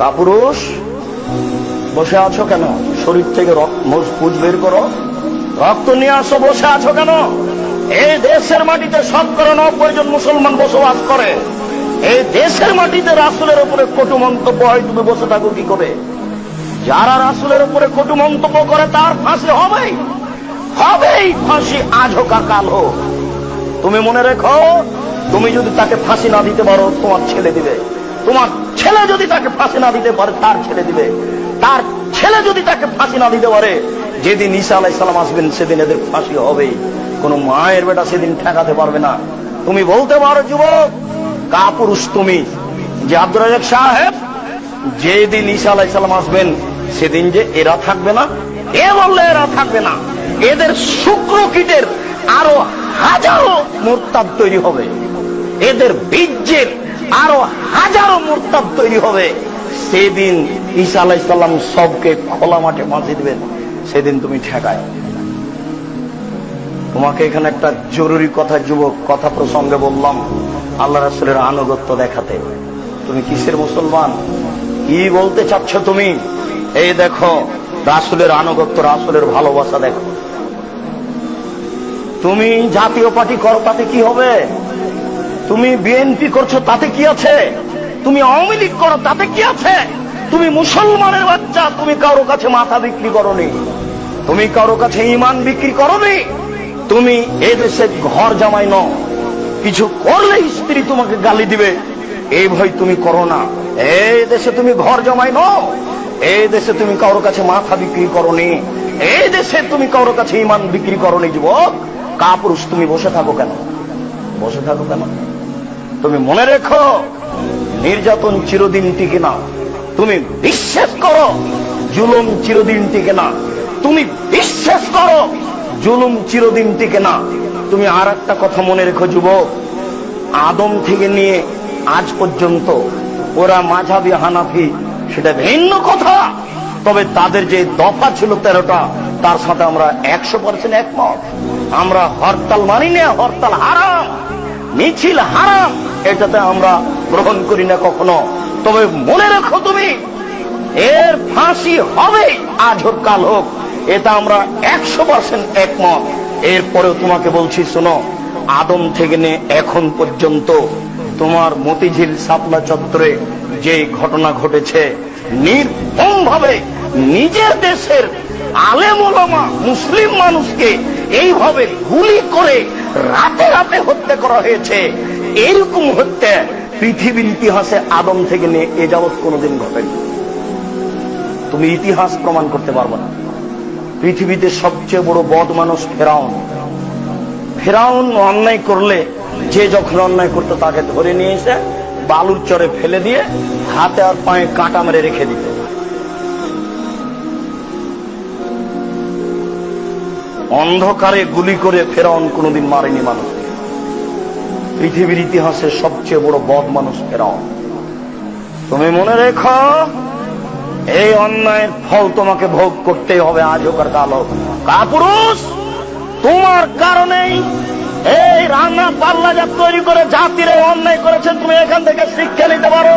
কাপুরুষ, বসে আছো কেন? শরীর থেকে পুজ বের করো। রক্ত নিয়ে আসো, বসে আছো কেন? এই দেশের মাটিতে শতকরা নব্বই জন মুসলমান বসবাস করে। এই দেশের মাটিতে রাসুলের উপরে কটু মন্তব্য হয়, তুমি বসে থাকো কি করে? যারা রাসুলের উপরে কটু মন্তব্য করে, তার ফাঁসি হবেই। হবেই ফাঁসি আজ হোক আর কাল হোক। তুমি মনে রেখো, তুমি যদি তাকে ফাঁসি না দিতে পারো, তোমার ছেলে দিবে। তোমার ছেলে যদি তাকে ফাঁসি না দিতে পারে, তার ছেলে দিবে। তার ছেলে যদি তাকে ফাঁসি না দিতে পারে, যেদিন ঈসা আলাই সালাম আসবেন, সেদিন এদের ফাঁসি হবে কোন মায়ের বেটা সেদিন ঠেকাতে পারবে না। তুমি বলতে পারো, যুবক, কাপুরুষ তুমি, যে আব্দুল রাজাক সাহেব, যেদিন ঈসা আলাই সালাম আসবেন, সেদিন যে এরা থাকবে না? এ বললে এরা থাকবে না। এদের শুক্র কীটের আরও হাজারো মোরতাদ তৈরি হবে। এদের বীর্যের আরও হাজারো মোরতাদ তৈরি হবে। সেদিন ঈসা আলাই সাল্লাম সবকে খোলা মাঠে বাঁধি দিবেন সেদিন তুমি ঠেকায়। তোমাকে এখানে একটা জরুরি কথা, যুবক কথা প্রসঙ্গে বললাম, আল্লাহ রাসুলের আনুগত্য দেখাতে। তুমি কিসের মুসলমান? কি বলতে চাচ্ছ তুমি? এই দেখো, রাসুলের আনুগত্য, রাসুলের ভালোবাসা দেখো। তুমি জাতীয় পার্টি করো, তাতে কি হবে? তুমি বিএনপি করছ, তাতে কি আছে? তুমি আওয়ামী লীগ করো, তাতে কি আছে? তুমি মুসলমানের বাচ্চা, তুমি কারও কাছে মাথা বিক্রি করনি। তুমি কারও কাছে ইমান বিক্রি করনি। তুমি এ দেশে ঘর জামাই ন কিছু করলে স্ত্রী তোমাকে গালি দিবে। এই ভয় তুমি করো না। এই দেশে তুমি ঘর জমাই ন এই দেশে তুমি কারও কাছে মাথা বিক্রি করনি। এই দেশে তুমি কারও কাছে ইমান বিক্রি করনি, যুবক। কাপুরুষ, তুমি বসে থাকো কেন? বসে থাকো কেন? তুমি মনে রেখো, নির্যাতন চিরদিন টিকে না। তুমি বিশ্বাস করো, জুলুম চিরদিন টিকে না। তুমি বিশ্বাস করো, জুলুম চিরদিন টিকে না। তুমি আর একটা কথা মনে রেখো, যুবক। আদম থেকে নিয়ে আজ পর্যন্ত ওরা মাঝাবি হানাফি, সেটা ভিন্ন কথা। তবে তাদের যে দফা ছিল তেরোটা, তার সাথে আমরা একশো পার্সেন্ট একমত। আমরা হরতাল মানি না, হরতাল হারাম, মিছিল হারাম। এটাতে আমরা গ্রহণ করি না কখনো। তবে মনে রেখো তুমি, এর ফাঁসি হবে আজ হোক কাল হোক। এটা আমরা একশো পার্সেন্ট একমত। এরপরেও তোমাকে বলছি, শোনো, আদম থেকে নিয়ে এখন পর্যন্ত তোমার মতিঝিল সাপলা চত্বরে যে ঘটনা ঘটেছে নির্মম ভাবে নিজের দেশের আলেম মুসলিম মানুষকে এইভাবে গুলি করে রাতে রাতে হত্যা করা হয়েছে। এরকম হত্যা পৃথিবীর ইতিহাসে আদম থেকে নিয়ে এ যাবৎ কোনোদিন ঘটেনি। তুমি ইতিহাস প্রমাণ করতে পারবে না। পৃথিবীতে সবচেয়ে বড় বদ মানুষ ফেরাউন। ফেরাউন অন্যায় করলে, যে যখন অন্যায় করতো তাকে ধরে নিয়ে এসে বালুর চরে ফেলে দিয়ে হাতে আর পায়ে কাঁটা মেরে রেখে দিত। অন্ধকারে গুলি করে ফেরাউন কোনোদিন মারেনি মানুষ। পৃথিবীর ইতিহাসে সবচেয়ে বড় বদ মানুষ ফেরাও। তুমি মনে রেখো, এই অন্যায়ের ফল তোমাকে ভোগ করতেই হবে আজ হোক আর কাল কাপুরুষ, তোমার কারণেই এই রান্না পাল্লা যা তৈরি করে জাতির অন্যায় করেছে, তুমি এখান থেকে শিক্ষা নিতে পারো।